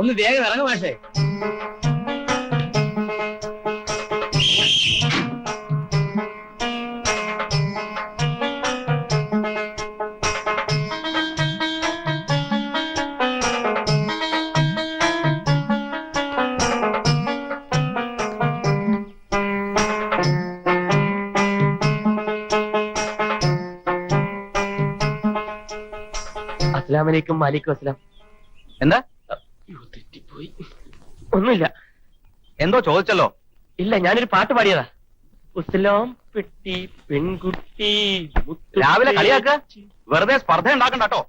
ഒന്ന് വേഗം ഇറങ്ങ മാഷേ. അസ്സലാമലൈക്കും മാലിക്കും അസ്സലാം. എന്താ? തെറ്റിപ്പോയി ഒന്നുമില്ല. എന്തോ ചോദിച്ചല്ലോ. ഇല്ല ഞാനൊരു പാട്ട് പാടിയതാ. ഉസ്ലാം പെട്ടി പെൺകുട്ടി മുത്തു രാവിലെ കളിയാക്ക. വെറുതെ സ്പർദ്ധ ഉണ്ടാക്കണ്ട കേട്ടോ.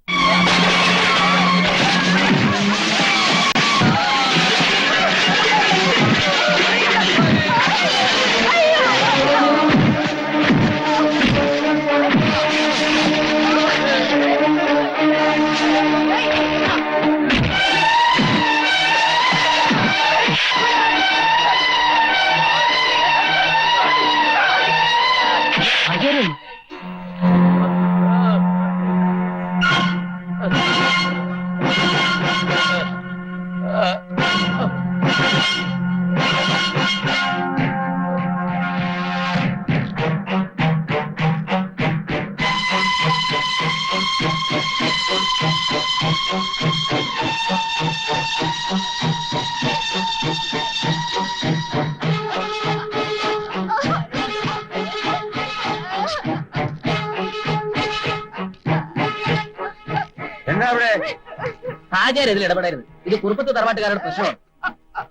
ഇതിൽ ഇടപെടരുത്. ഇത് കുറുപ്പത്ത് തറവാട്ടുകാരുടെ പ്രശ്നമാണ്.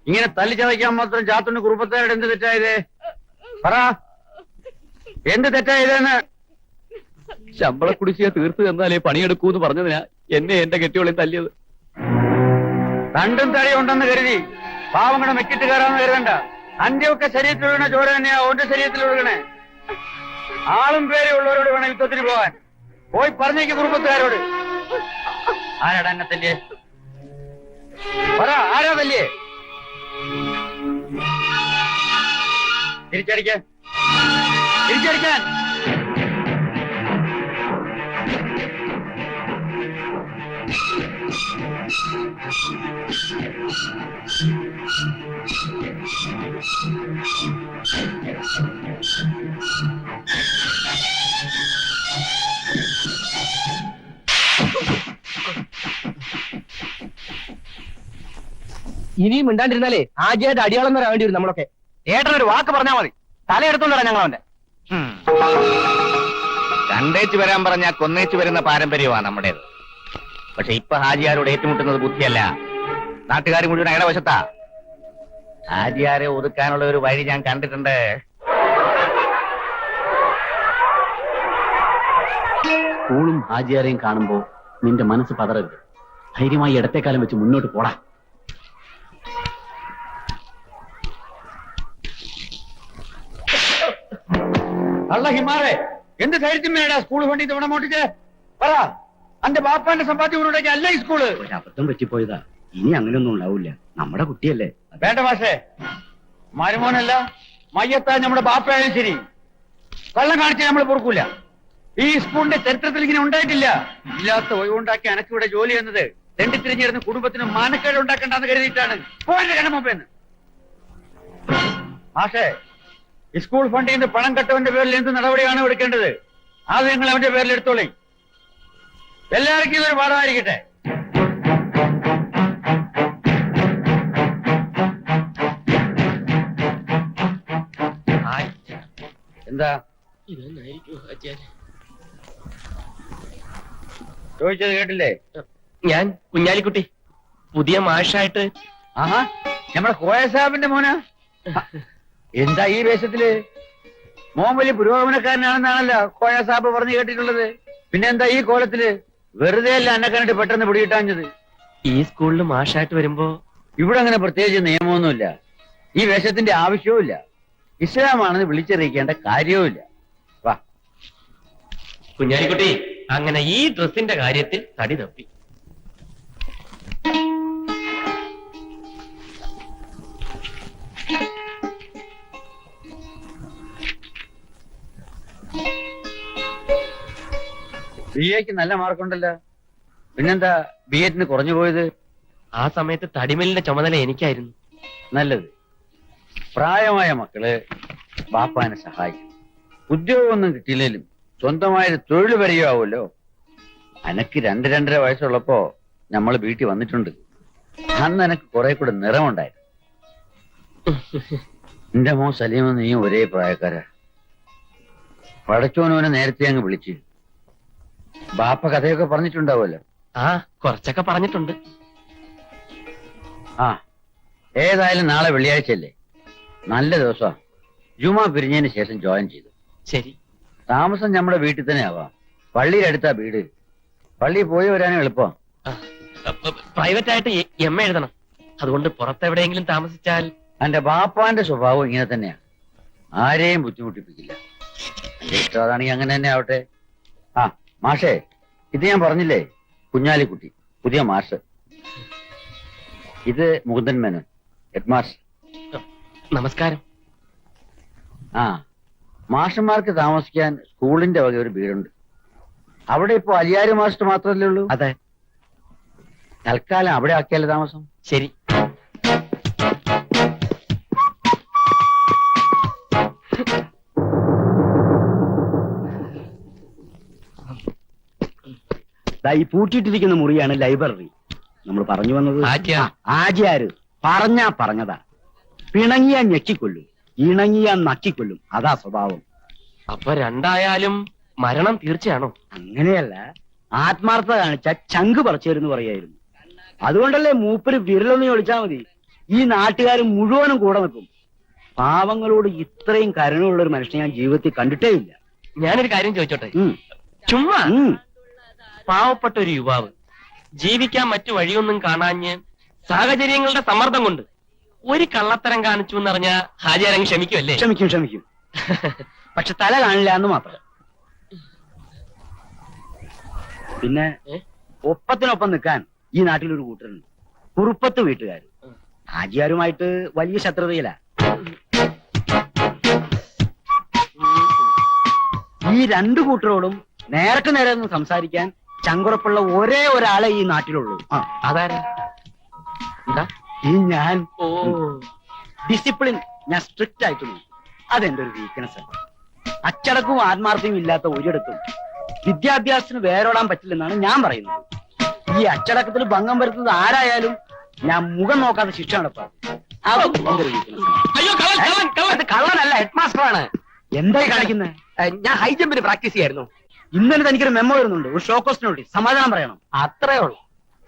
ഇങ്ങനെ തല്ലി ചതയ്ക്കാൻ മാത്രം ചാത്തുണ്ട് കുറുപ്പത്തേരുടെ എന്ത് തെറ്റായത്? പറ. എന്ത് തെറ്റായതെന്ന്? ശമ്പള കുടിശ്ശിക തീർത്തു തന്നാലേ പണിയെടുക്കൂന്ന് പറഞ്ഞതിനാ എന്നെ എന്റെ കെട്ടിയോളെ തല്ലിയത്. രണ്ടും തടിയുണ്ടെന്ന് കരുതി. പാവങ്ങളെ മെക്കിട്ട് കയറാന്ന് കരുതണ്ട. അന്ത്യമൊക്കെ ശരീരത്തിൽ ഒഴുകണ ചോര തന്നെയാ ഓന്റെ ശരീരത്തിൽ ഒഴുകണേ ആളും പേരെ ഉള്ളവരോട് വേണം യുദ്ധത്തിന് പോവാൻ. പോയി പറഞ്ഞേക്ക് കുടുംബത്തുകാരോട് ആരാടാ എന്നെ തല്ലിയേ? പറ ആരാ തല്ലിയേ തിരിച്ചടിക്കാൻ തിരിച്ചടിക്കാൻ ഇനിയും മിണ്ടാണ്ടിരുന്നാലേ ആദ്യമായിട്ട് അടിയാളം വരാൻ വേണ്ടി വരും നമ്മളൊക്കെ. ഏട്ടനൊരു വാക്ക് പറഞ്ഞാ മതി. തലയെടുത്തോണ്ടാ ഞങ്ങൾ അവന്റെ കണ്ടേച്ച് വരാൻ പറഞ്ഞ കൊന്നേച്ച് വരുന്ന പാരമ്പര്യമാണ് നമ്മുടേത്. പക്ഷെ ഇപ്പൊ ഹാജിയാരോട് ഏറ്റുമുട്ടുന്നത് ബുദ്ധിയല്ല. നാട്ടുകാർ മുഴുവൻ അയാളുടെ വശത്താ. ഹാജിയാരെ ഒതുക്കാനുള്ള ഒരു വഴി ഞാൻ കണ്ടിട്ടുണ്ട്. സ്കൂളും ഹാജിയാരെയും കാണുമ്പോ നിന്റെ മനസ്സ് പതറരുത്. ധൈര്യമായി ഇടത്തെക്കാലം വെച്ച് മുന്നോട്ട് പോടാ. അള്ള ഹിമാറെ എന്ത് ധൈര്യം മേടാ സ്കൂൾ ഫണ്ട് തവണ മോട്ടിച്ച്? പറ അന്റെ ബാപ്പാന്റെ സമ്പാദ്യം കൊണ്ടുണ്ടാക്കി അല്ല ഈ സ്കൂൾ അബദ്ധം പറ്റിപ്പോയതാ. ഇനി അങ്ങനെയൊന്നും ഉണ്ടാവില്ല. നമ്മുടെ കുട്ടിയല്ലേ. വേണ്ട മാഷേ മരുമോനല്ല മയ്യത്താ നമ്മുടെ ബാപ്പയായാലും ശരി. കള്ളം കാണിച്ച് നമ്മൾ പൊറുക്കൂല. ഈ സ്കൂളിന്റെ ചരിത്രത്തിൽ ഇങ്ങനെ ഉണ്ടായിട്ടില്ല. ഇല്ലാത്ത ഒഴിവുണ്ടാക്കി അനക്കിവിടെ ജോലി ചെയ്യുന്നത്. തെണ്ടിത്തിരിഞ്ഞിരുന്ന് കുടുംബത്തിന് മാനക്കേട് ഉണ്ടാക്കണ്ടെന്ന് കരുതിയിട്ടാണ്. പോയിന്റ് കണ്ണ മുമ്പേന്ന് മാഷേ സ്കൂൾ ഫണ്ടിൽ നിന്ന് പണം കെട്ടവന്റെ പേരിൽ എന്ത് നടപടിയാണ് എടുക്കേണ്ടത്? അത് നിങ്ങൾ അവന്റെ പേരിൽ എടുത്തോളേ. എല്ലാവർക്കും ഇതൊരു പാഠമായിരിക്കട്ടെ. എന്താ? ചോദിച്ചത് കേട്ടില്ലേ? ഞാൻ കുഞ്ഞാലിക്കുട്ടി. പുതിയ മാഷായിട്ട് ആഹാ നമ്മുടെ കോയ സാബിന്റെ മോന. എന്താ ഈ വേഷത്തിൽ? മോൻ വലിയ പുരോഗമനക്കാരനാണെന്നാണല്ലോ കോയ സാബ് പറഞ്ഞു കേട്ടിട്ടുള്ളത്. പിന്നെന്താ ഈ കോലത്തിൽ? വെറുതെ അല്ല എന്നെ കണ്ടിട്ട് പെട്ടെന്ന് പിടികിട്ടാഞ്ഞത്. ഈ സ്കൂളിൽ മാഷായിട്ട് വരുമ്പോ ഇവിടെ അങ്ങനെ പ്രത്യേകിച്ച് നിയമമൊന്നുമില്ല. ഈ വേഷത്തിന്റെ ആവശ്യവുമില്ല. ഇസ്ലാമാണെന്ന് വിളിച്ചറിയിക്കേണ്ട കാര്യവുമില്ല. വാ. കുഞ്ഞാലിക്കുട്ടി അങ്ങനെ ഈ ഡ്രസ്സിന്റെ കാര്യത്തിൽ തടി തപ്പി. ബി എക്ക് നല്ല മാർക്കുണ്ടല്ലോ പിന്നെന്താ ബി എറ്റിന് കുറഞ്ഞു പോയത്? ആ സമയത്ത് തടിമലിന്റെ ചുമതല എനിക്കായിരുന്നു. നല്ലത്. പ്രായമായ മക്കൾ ബാപ്പാനെ സഹായിക്കും. ഉദ്യോഗമൊന്നും കിട്ടിയില്ലെങ്കിലും സ്വന്തമായൊരു തൊഴിൽ വരികയാവുമല്ലോ അനക്ക് രണ്ട് രണ്ടര വയസ്സുള്ളപ്പോ നമ്മൾ വീട്ടിൽ വന്നിട്ടുണ്ട്. അന്ന് എനക്ക് കുറെ കൂടെ നിറമുണ്ടായിരുന്നു. എന്റെ മോ സലീമും നീ ഒരേ പ്രായക്കാരാ. പടച്ചോനോനെ നേരത്തെ അങ്ങ് വിളിച്ച്. ബാപ്പ കഥയൊക്കെ പറഞ്ഞിട്ടുണ്ടാവുമല്ലോ. ആ കുറച്ചൊക്കെ പറഞ്ഞിട്ടുണ്ട്. ആ ഏതായാലും നാളെ വെള്ളിയാഴ്ചയല്ലേ? നല്ല ദിവസം ജുമാ പിരിഞ്ഞതിന് ശേഷം ജോയിൻ ചെയ്തു. ശരി. താമസം നമ്മുടെ വീട്ടിൽ തന്നെ ആവാം. പള്ളിയുടെ അടുത്താ വീട്. പള്ളി പോയി വരാനും എളുപ്പം. പ്രൈവറ്റ് ആയിട്ട് എം എഴുതണം. അതുകൊണ്ട് പുറത്തെവിടെയെങ്കിലും താമസിച്ചാൽ എന്റെ ബാപ്പാന്റെ സ്വഭാവം ഇങ്ങനെ തന്നെയാ. ആരെയും ബുദ്ധിമുട്ടിപ്പിക്കില്ല. എന്റെ ഇഷ്ടം അതാണെങ്കിൽ അങ്ങനെ തന്നെ ആവട്ടെ. മാഷേ ഇത് ഞാൻ പറഞ്ഞില്ലേ? കുഞ്ഞാലിക്കുട്ടി പുതിയ മാഷ്. ഇത് മുകുന്ദൻ മേനോൻ ഹെഡ് മാഷ്. നമസ്കാരം. ആ മാഷന്മാർക്ക് താമസിക്കാൻ സ്കൂളിന്റെ വക ഒരു വീടുണ്ട്. അവിടെ ഇപ്പോ അലിയാരി മാസ്റ്റർ മാത്രമല്ലേ ഉള്ളൂ? അതെ. തൽക്കാലം അവിടെ ആക്കിയാലേ താമസം? ശരി. ഈ പൂട്ടിയിട്ടിരിക്കുന്ന മുറിയാണ് ലൈബ്രറി. നമ്മൾ പറഞ്ഞു വന്നത് ആചാര് പറഞ്ഞാ പറഞ്ഞതാ. പിണങ്ങിയാ ഞെക്കിക്കൊല്ലും ഇണങ്ങിയാ നക്കിക്കൊല്ലും. അതാ സ്വഭാവം. അപ്പൊ രണ്ടായാലും മരണം തീർച്ചയാണോ? അങ്ങനെയല്ല ആത്മാർത്ഥത കാണിച്ച ചങ്ക് പറിച്ചേരെന്ന് പറയായിരുന്നു. അതുകൊണ്ടല്ലേ മൂപ്പര് വിരലൊന്ന് ചോദിച്ചാൽ മതി. ഈ നാട്ടുകാർ മുഴുവനും കൂടെ നിൽക്കും. പാവങ്ങളോട് ഇത്രയും കരുണയുള്ള ഒരു മനുഷ്യനെ ഞാൻ ജീവിതത്തിൽ കണ്ടിട്ടേ ഇല്ല ഞാനൊരു കാര്യം ചോദിച്ചോട്ടെ? ചുമ്മാ. പാവപ്പെട്ട ഒരു യുവാവ്. ജീവിക്കാൻ മറ്റു വഴിയൊന്നും കാണാഞ്ഞ് സാഹചര്യങ്ങളുടെ സമ്മർദ്ദം കൊണ്ട് ഒരു കള്ളത്തരം കാണിച്ചു എന്നറിഞ്ഞ ഹാജിയാരങ്ങ് ക്ഷമിക്കുമല്ലേ ക്ഷമിക്കും ക്ഷമിക്കും. പക്ഷെ തല കാണില്ല എന്ന് മാത്രം. പിന്നെ ഒപ്പത്തിനൊപ്പം നിൽക്കാൻ ഈ നാട്ടിൽ ഒരു കൂട്ടരുണ്ട്. കുറുപ്പത്ത് വീട്ടുകാർ ഹാജിയാരുമായിട്ട് വലിയ ശത്രുതയില്ല ഈ രണ്ടു കൂട്ടരോടും നേരത്തെ നേരെ ഒന്ന് സംസാരിക്കാൻ ചങ്കുറപ്പുള്ള ഒരേ ഒരാളെ ഈ നാട്ടിലുള്ളൂ. ആ, അതാരാ? എന്താ? ഈ ഞാൻ. ഓ. ഡിസിപ്ലിൻ ഞാൻ സ്ട്രിക്റ്റ് ആയിട്ടുണ്ട് അതെന്റെ ഒരു വീക്ക്നെസ് ആണ്. അച്ചടക്കവും ആത്മാർത്ഥവും ഇല്ലാത്ത ഒരിടത്തും വിദ്യാഭ്യാസത്തിന് വേരോടാൻ പറ്റില്ലെന്നാണ് ഞാൻ പറയുന്നത്. ഈ അച്ചടക്കത്തിൽ ഭംഗം വരുത്തുന്നത് ആരായാലും ഞാൻ മുഖം നോക്കാതെ ശിക്ഷ നടപ്പാക്കും. അതും എന്റെ ഒരു weakness ആണ്. അയ്യോ കള്ളൻ കള്ളൻ കള്ളൻ. അത് കള്ളനല്ല ഹെഡ് മാസ്റ്റർ ആണ്. എന്തായി കാണിക്കുന്നത് ഞാൻ ഹൈ ജമ്പിന് പ്രാക്ടീസ് ചെയ്യായിരുന്നു. ഇന്നലെ തനിക്കൊരു മെമ്മോ വരുന്നുണ്ട്. ഒരു ഷോ ക്വസ്റ്റിന് നോട്ടി സമാധാനം പറയണം. അത്രേ ഉള്ളൂ.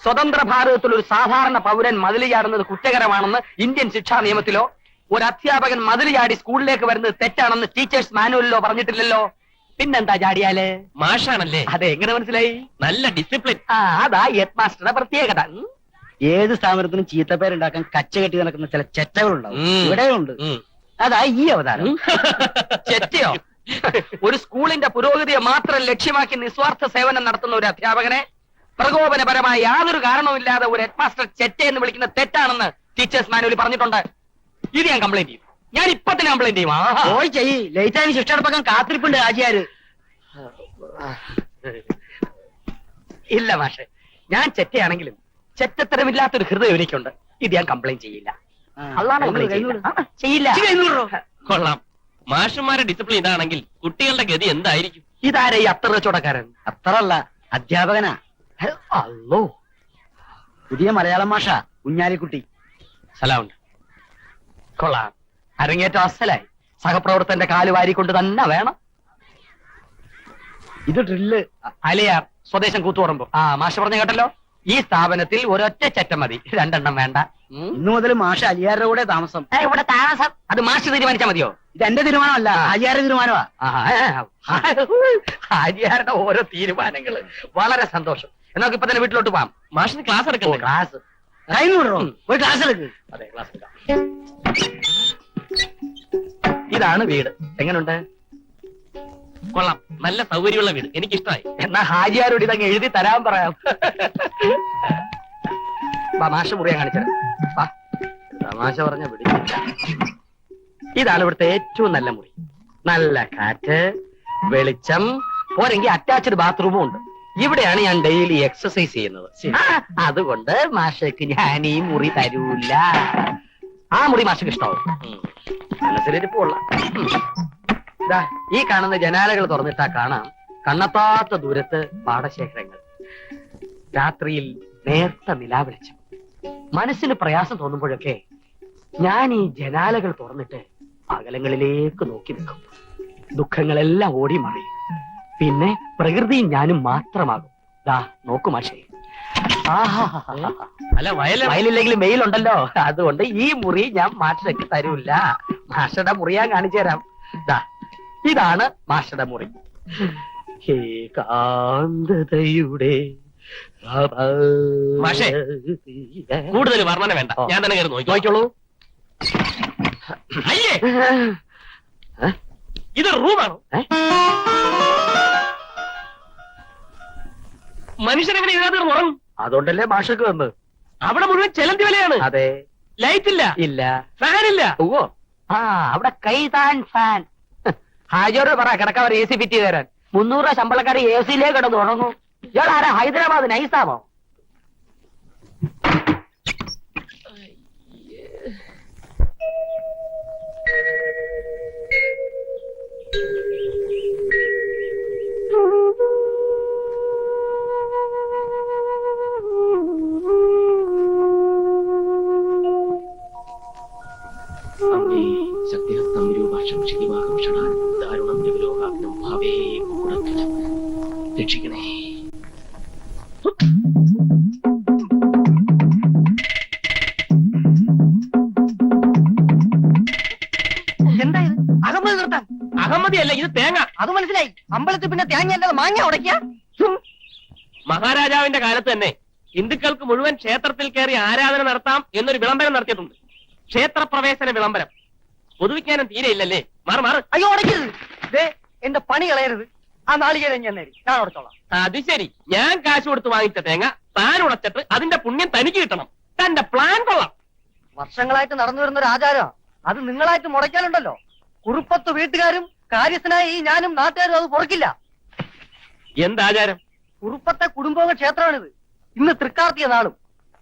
സ്വതന്ത്ര ഭാരതത്തിൽ ഒരു സാധാരണ പൗരൻ മതിൽ ചാടുന്നത് കുറ്റകരമാണെന്ന് ഇന്ത്യൻ ശിക്ഷാ നിയമത്തിലോ ഒരു അധ്യാപകൻ മതിൽ ചാടി സ്കൂളിലേക്ക് വരുന്നത് തെറ്റാണെന്ന് ടീച്ചേഴ്സ് മാനുവലിലോ പറഞ്ഞിട്ടില്ലല്ലോ. പിന്നെന്താ ചാടിയാൽ? മാഷാണല്ലേ? അതെ എങ്ങനെ മനസ്സിലായി? നല്ല ഡിസിപ്ലിൻ ആ അതാ ഹെഡ് മാസ്റ്ററുടെ പ്രത്യേകത. ഉം. ഏത് സ്ഥാപനത്തിനും ചീത്തപ്പേരുണ്ടാക്കാൻ കച്ച കെട്ടി നടക്കുന്ന ചില ചെറ്റകളുണ്ടാവും. ഉം. ഇവിടെയുണ്ട്. ഉം. അതാ ഈ അവതാരം. ചെറ്റയോ? ഒരു സ്കൂളിന്റെ പുരോഗതിയെ മാത്രം ലക്ഷ്യമാക്കി നിസ്വാർത്ഥ സേവനം നടത്തുന്ന ഒരു അധ്യാപകനെ പ്രകോപനപരമായ യാതൊരു കാരണവുമില്ലാതെ ഒരു ഹെഡ് മാസ്റ്റർ ചെറ്റ എന്ന് വിളിക്കുന്ന തെറ്റാണെന്ന് ടീച്ചേഴ്സ് മാനുവലി പറഞ്ഞിട്ടുണ്ട്. ഇത് ഞാൻ കംപ്ലൈന്റ് ചെയ്യും. ഞാൻ ഇപ്പൊ തന്നെ കംപ്ലൈന്റ് ചെയ്യും. ആഹാ. പോയി ചെയ്യ്. ലേറ്റ് ആയി കാത്തിരിപ്പുണ്ട് ആചാര്. ഇല്ല മാഷെ. ഞാൻ ചെറ്റയാണെങ്കിലും ചെറ്റത്തരമില്ലാത്തൊരു ഹൃദയം എനിക്കുണ്ട്. ഇത് ഞാൻ കംപ്ലൈന്റ് ചെയ്യില്ല. ആ, ചെയ്യില്ല. കൊള്ളാം. മാഷന്മാരുടെ ഡിസിപ്ലിൻ ഇതാണെങ്കിൽ കുട്ടികളുടെ ഗതി എന്തായിരിക്കും? ഇതാരാ ഈ അത്ര ചോടക്കാരൻ? അത്രല്ല അധ്യാപകനാ. അല്ലോ പുതിയ മലയാളം ഭാഷ കുഞ്ഞാലിക്കുട്ടി. സലാമുണ്ട്. കൊള്ളാം. അരങ്ങേറ്റം അസലായി. സഹപ്രവർത്തന്റെ കാൽ വാരിക്കൊണ്ട് തന്നെ വേണം. ഇത് ഡ്രില്ല് അലയാർ സ്വദേശം കൂത്തുപറമ്പ്. ആ മാഷ പറഞ്ഞ കേട്ടല്ലോ? ഈ സ്ഥാപനത്തിൽ ഒരൊറ്റ ചറ്റം മതി. രണ്ടെണ്ണം വേണ്ട. ഇന്നു മുതൽ മാഷ അലിയാരുടെ കൂടെ താമസം. ഇവിടെ താമസം. അത് മാഷ് തീരുമാനിച്ചാ മതിയോ? ഇത് എന്റെ തീരുമാനമല്ല അലിയാരുടെ തീരുമാനമാ. ആര്യാരുടെ ഓരോ തീരുമാനങ്ങൾ. വളരെ സന്തോഷം. എന്നാ ഇപ്പൊ തന്നെ വീട്ടിലോട്ട് പോവാം. മാഷിന് ക്ലാസ് എടുക്കുന്നു ക്ലാസ് കഴിഞ്ഞു വിടണോ ഒരു ക്ലാസ് എടുക്ക്. അതെ ക്ലാസ് എടുക്കാം. ഇതാണ് വീട്. എങ്ങനുണ്ട്? കൊള്ളാം. നല്ല സൗകര്യമുള്ള വീട്. എനിക്കിഷ്ടമായി. എന്നാ ഹാജിയാരോട് ഇതങ്ങ് എഴുതി തരാൻ പറയാം. മാഷ മുറിയാൻ കാണിച്ചത്. വാ. തമാശ പറഞ്ഞ പിടി ഇതാണ് ഇവിടുത്തെ ഏറ്റവും നല്ല മുറി. നല്ല കാറ്റ് വെളിച്ചം പോരെങ്കിൽ അറ്റാച്ച്ഡ് ബാത്റൂമും ഉണ്ട്. ഇവിടെയാണ് ഞാൻ ഡെയിലി എക്സസൈസ് ചെയ്യുന്നത്. അതുകൊണ്ട് മാഷക്ക് ഞാൻ ഈ മുറി തരൂല. ആ മുറി മാഷക്ക് ഇഷ്ടാവും. മനസ്സിലിരിപ്പുള്ള ഈ കാണുന്ന ജനാലകൾ തുറന്നിട്ടാ കാണാം കണ്ണത്താത്ത ദൂരത്ത് പാടശേഖരങ്ങൾ. രാത്രിയിൽ നേർത്ത നിലാവെളിച്ചം മനസ്സിന് പ്രയാസം തോന്നുമ്പോഴൊക്കെ ഞാൻ ഈ ജനാലകൾ തുറന്നിട്ട് അകലങ്ങളിലേക്ക് നോക്കി നിൽക്കും. ദുഃഖങ്ങളെല്ലാം ഓടി മാറി. പിന്നെ പ്രകൃതിയും ഞാനും മാത്രമാകും. ദാ നോക്കു മാഷേ. അല്ല വയല വയലില്ലെങ്കിലും വെയിലുണ്ടല്ലോ. അതുകൊണ്ട് ഈ മുറി ഞാൻ മാഷക്ക് തരൂല്ല. മാഷയുടെ മുറി ഞാൻ കാണിച്ചു തരാം. ദാ ഇതാണ് മാഷയുടെ മുറി. ഏകാന്തതയുടെ മാഷേ, കൂടുതൽ വർണന വേണ്ട. ഞാൻ തന്നെ കയറി നോക്കി നോക്കിക്കോളൂ. അയ്യേ! ഇത് റൂമാണോ? മനുഷ്യനെങ്ങനെ ഇതിനകത്ത് ഉറങ്ങും അതുകൊണ്ടല്ലേ മാഷക്ക് വന്ന്? അവിടെ മുഴുവൻ ചെലന്തി വിലയാണ്. അതെ. ലൈറ്റ് ഇല്ല. ഇല്ല ഫാൻ ഇല്ല ഓ ആ അവിടെ കൈതാൻ ഫാൻ. ഹാജോട് പറ കിടക്കാൻ എ സി ഫിറ്റ് ചെയ്ത് തരാൻ. മുന്നൂറ് ശമ്പളക്കാർ എ സിയിലേ കിടന്നു തുടങ്ങും ഇയാൾ ആരാ അഹമ്മദി അല്ല ഇത് തേങ്ങ. അത് മനസ്സിലായി. അമ്പലത്തിൽ പിന്നെ തേങ്ങ അല്ലാതെ മാങ്ങ ഉടയ്ക്ക മഹാരാജാവിന്റെ കാലത്ത് തന്നെ ഹിന്ദുക്കൾക്ക് മുഴുവൻ ക്ഷേത്രത്തിൽ കയറി ആരാധന നടത്താം എന്നൊരു വിളംബരം നടത്തിയിട്ടുണ്ട്. ക്ഷേത്രപ്രവേശന വിളംബരം. പൊതുവിജ്ഞാനം തീരെ ഇല്ലല്ലേ? മാറി മാറി. അയ്യോ ഉടയ്ക്കരുത് ദേ എന്റെ പണി കളയരുത്. ആ നാളികേരം ഞാൻ നേരി. ഞാൻ ഉടച്ചോളാം. അത് ശരി. ഞാൻ കാശ് കൊടുത്ത് വാങ്ങിച്ച തേങ്ങ താൻ ഉടച്ചിട്ട് അതിന്റെ പുണ്യം തനിക്ക് കിട്ടണം. തന്റെ പ്ലാൻ കൊള്ളാം. വർഷങ്ങളായിട്ട് നടന്നു വരുന്ന ഒരു ആചാരം അത് നിങ്ങളായിട്ട് മുടക്കാനുണ്ടല്ലോ കുറുപ്പത്ത് വീട്ടുകാരും കാര്യസ്ഥനായ ഞാനും നാട്ടുകാരും അത് പുറക്കില്ല. എന്താചാരം? കുറുപ്പത്തെ കുടുംബോക ക്ഷേത്രമാണിത്. ഇന്ന് തൃക്കാർത്തിയ നാളും.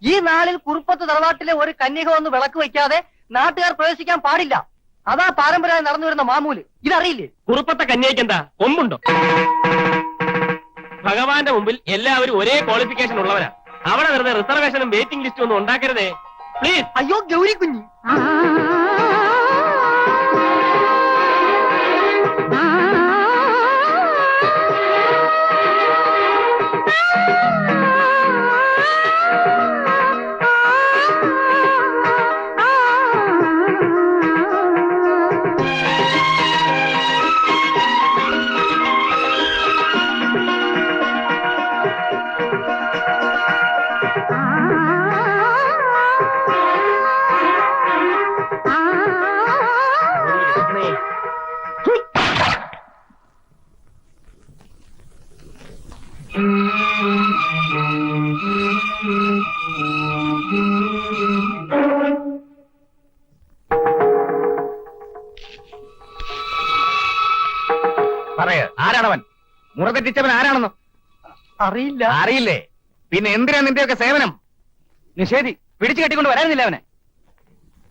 ഈ നാളിൽ കുറുപ്പത്ത് തറവാട്ടിലെ ഒരു കന്യക വന്ന് വിളക്ക് വയ്ക്കാതെ നാട്ടുകാർ പ്രവേശിക്കാൻ പാടില്ല. അതാ പാരമ്പര്യമായി നടന്നു വരുന്ന മാമൂൽ. ഇതറിയില്ലേ? കുറുപ്പത്തെ കന്യയ്ക്ക് എന്താ ഒമ്പുണ്ടോ ഭഗവാന്റെ മുമ്പിൽ എല്ലാവരും ഒരേ ക്വാളിഫിക്കേഷൻ ഉള്ളവരാ. അവിടെ വെറുതെ റിസർവേഷനും വെയിറ്റിംഗ് ലിസ്റ്റും ഒന്നും ഉണ്ടാക്കരുതേ. പ്ലീസ് അയ്യോ ഗൗരി കുഞ്ഞി പറയ. ആരാണവൻ? മുറതെറ്റിച്ചവൻ ആരാണെന്നോ? അറിയില്ല. അറിയില്ലേ? പിന്നെ എന്തിനാ നിന്റെയൊക്കെ സേവനം? നിഷേധി പിടിച്ചു കെട്ടിക്കൊണ്ട് വരാനില്ല അവനെ.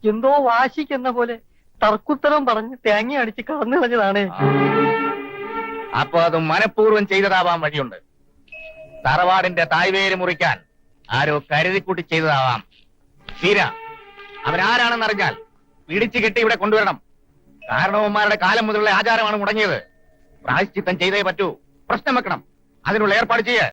എന്തോ വാശിക്കെന്ന പോലെ തർക്കുത്തരം പറഞ്ഞ് തേങ്ങ അടിച്ച് കടന്നു കളഞ്ഞതാണ്. അപ്പൊ അത് മനഃപൂർവം ചെയ്തതാവാൻ വഴിയുണ്ട്. തറവാടിന്റെ തായ്വേര് മുറിക്കാൻ ആരോ കരുതിക്കൂട്ടി ചെയ്തതാവാം. തീര അവനാരാണെന്നറിഞ്ഞാൽ പിടിച്ചു കെട്ടി ഇവിടെ കൊണ്ടുവരണം. കാരണവന്മാരുടെ കാലം മുതലുള്ള ആചാരമാണ് മുടങ്ങിയത്. പ്രായശ്ചിത്തം ചെയ്തേ പറ്റൂ. പ്രശ്നം വെക്കണം. അതിനുള്ള ഏർപ്പാട് ചെയ്യേ.